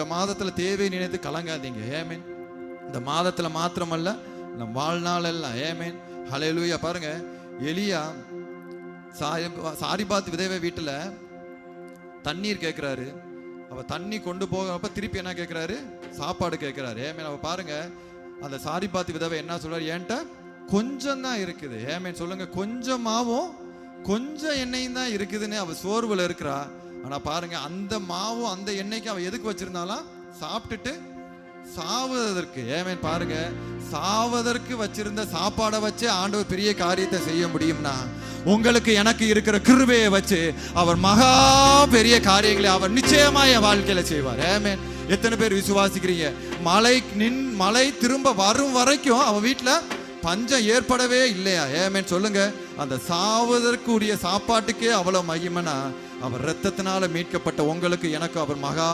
இந்த மாதத்துல தேவை நினைத்து கலங்காதீங்க. ஏமேன் இந்த மாதத்துல மாத்திரமல்ல நம் வாழ்நாள் எல்லாம். ஏமேன் ஹalleluya பாருங்க எலியா சாரி சாரிபாத் விதவை வீட்டுல தண்ணீர் கேட்குறாரு அவ தண்ணி கொண்டு போகிறப்ப திருப்பி என்ன கேட்குறாரு சாப்பாடு கேட்குறாரு ஏமேன் அவ பாருங்க அந்த சாரிபாத் விதவை என்ன சொல்றாரு? ஏன்ட்ட கொஞ்சம் தான் இருக்குது. ஏமேன் சொல்லுங்க கொஞ்சமாவும் கொஞ்சம் எண்ணெயும் தான் இருக்குதுன்னு அவ சோர்வுல இருக்கிறா. ஆனா பாருங்க அந்த மாவும் அந்த எண்ணெய்க்கு அவன் எதுக்கு வச்சிருந்தாலாம்? சாப்பிட்டுட்டு சாவதற்கு ஏமேன் பாருங்க சாவதற்கு வச்சிருந்த சாப்பாடை வச்சு ஆண்டவர் பெரிய காரியத்தை செய்ய முடியும்னா உங்களுக்கு எனக்கு இருக்கிற கிருபையை வச்சு அவர் மகா பெரிய காரியங்களை அவர் நிச்சயமா என் வாழ்க்கையில செய்வார். ஏமேன். எத்தனை பேர் விசுவாசிக்கிறீங்க? மலை நின் மலை திரும்ப வரும் வரைக்கும் அவன் வீட்டுல பஞ்சம் ஏற்படவே இல்லையா? ஏமேன்னு சொல்லுங்க. அந்த சாவதற்குரிய சாப்பாட்டுக்கே அவ்வளவு மகிமைனா அவர் ரத்தத்தினால மீட்கப்பட்ட உங்களுக்கு எனக்கு அவர் மகா